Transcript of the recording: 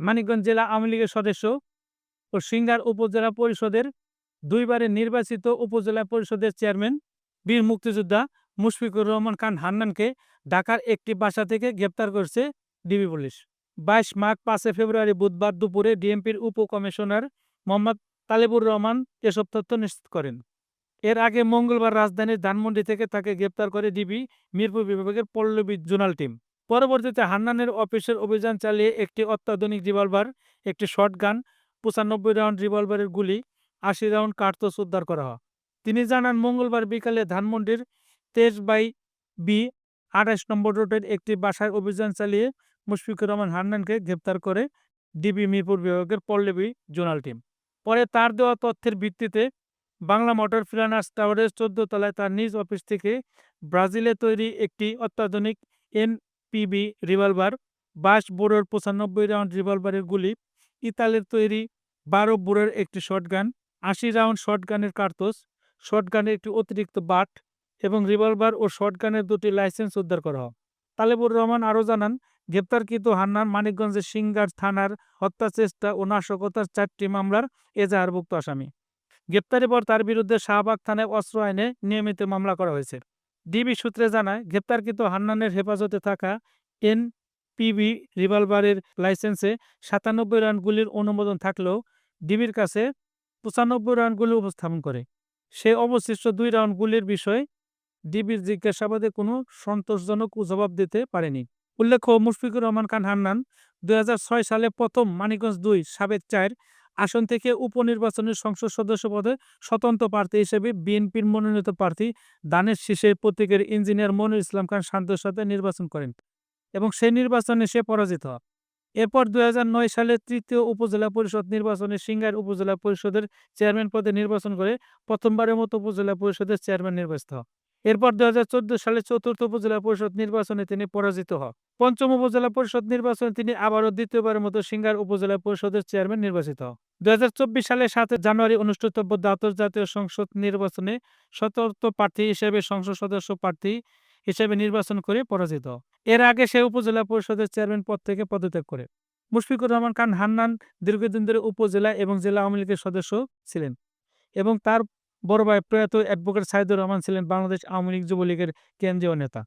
মানিকগঞ্জ জেলা আওয়ামী লীগের সদস্য ও সিঙ্গার উপজেলা পরিষদের দুইবারের নির্বাচিত উপজেলা পরিষদের চেয়ারম্যান বীর মুক্তিযোদ্ধা মুশফিকুর রহমান খান হান্নানকে ঢাকার একটি বাসা থেকে গ্রেপ্তার করেছে ডিবি পুলিশ। বাইশ মার্চ পাঁচে ফেব্রুয়ারি বুধবার দুপুরে ডিএমপির উপ কমিশনার মোহাম্মদ তালেবুর রহমান এসব তথ্য নিশ্চিত করেন। এর আগে মঙ্গলবার রাজধানীর ধানমন্ডি থেকে তাকে গ্রেপ্তার করে ডিবি মিরপুর বিভাগের পল্লবী জোনাল টিম। পরবর্তীতে হান্নানের অফিসের অভিযান চালিয়ে একটি অত্যাধুনিক রিভলভার, একটি শটগান, পঁচানব্বই রাউন্ড রিভলভারের গুলি, আশি রাউন্ড কার্তুজ উদ্ধার করা হয়। তিনি জানান, মঙ্গলবার বিকালে ধানমন্ডির তেইশ বাই বি আঠাশ নম্বর রোডের একটি বাসায় অভিযান চালিয়ে মুশফিকুর রহমান হান্নানকে গ্রেপ্তার করে ডিবি মিরপুর বিভাগের পল্লবী জোনাল টিম। পরে তার দেওয়া তথ্যের ভিত্তিতে বাংলা মোটর ফিনান্স টাওয়ারের চোদ্দ তলায় তার নিজ অফিস থেকে ব্রাজিলে তৈরি একটি অত্যাধুনিক এনপিবি রিভলভার বাইশ বোরের পঁচানব্বই রাউন্ড রিভলভারের গুলি, ইতালির তৈরি বারো বোরের একটি শটগান, আশি রাউন্ড শটগানের কার্তুজ শটগানের একটি অতিরিক্ত বাট এবং রিভলভার ও শটগানের দুটি লাইসেন্স উদ্ধার করা হয়। তালেবুর রহমান আরও জানান, গ্রেপ্তারকৃত হান্নান মানিকগঞ্জের সিঙ্গার থানার হত্যা চেষ্টা ও নাশকতার চারটি মামলার এজাহারভুক্ত আসামি। গ্রেপ্তারের পর তার বিরুদ্ধে শাহবাগ থানায় অস্ত্র আইনে নিয়মিত মামলা করা হয়েছে। ডিবি সূত্রে জানায়, গ্রেপ্তারকৃত হান্নানের হেফাজতে থাকা এন এনপিবি রিভলভারের লাইসেন্সে সাতানব্বই রানগুলির অনুমোদন থাকলেও ডিবির কাছে পঁচানব্বই রানগুলি উপস্থাপন করে। সে অবশিষ্ট দুই রাউন্ডগুলির বিষয়ে ডিবির জিজ্ঞাসাবাদে কোনো সন্তোষজনক জবাব দিতে পারেনি। উল্লেখ্য, মুশফিকুর রহমান খান হান্নান দুই হাজার ছয় সালে প্রথম মানিকগঞ্জ দুই, সাবেক চার আসন থেকে উপনির্বাচনের সংসদ সদস্য পদে স্বতন্ত্র প্রার্থী হিসেবে বিএনপির মনোনীত প্রার্থী দানের শীর্ষে প্রতীকের ইঞ্জিনিয়ার মনির ইসলাম খান শান্তর সাথে নির্বাচন করেন এবং সেই নির্বাচনে সে পরাজিত। হয় এরপর দুই হাজার নয় সালে তৃতীয় উপজেলা পরিষদ নির্বাচনে সিঙ্গার উপজেলা পরিষদের চেয়ারম্যান পদে নির্বাচন করে প্রথমবারের মতো উপজেলা পরিষদের চেয়ারম্যান নির্বাচিত। হয় এরপর দুই হাজার চোদ্দ সালে চতুর্থ উপজেলা পরিষদ নির্বাচনে তিনি পরাজিত হন। পঞ্চম উপজেলা পরিষদ নির্বাচনে তিনি আবারও দ্বিতীয়বারের মতো সিঙ্গার উপজেলা পরিষদের চেয়ারম্যান নির্বাচিত হন। দুই সালে সাত জানুয়ারি অনুষ্ঠিতব্য দ্বাদশ জাতীয় সংসদ নির্বাচনে সতর্ক প্রার্থী হিসেবে সংসদ সদস্য প্রার্থী হিসেবে নির্বাচন করে পরাজিত এর আগে সে উপজেলা পরিষদের চেয়ারম্যান পদ থেকে পদত্যাগ করে। মুশফিকুর রহমান খান হান্নান দীর্ঘদিন ধরে উপজেলা এবং জেলা আওয়ামী লীগের সদস্য ছিলেন এবং তার বড় ভাই প্রয়াত অ্যাডভোকেট সাইদুর রহমান ছিলেন বাংলাদেশ আওয়ামী লীগ যুবলীগের কেন্দ্রীয় নেতা।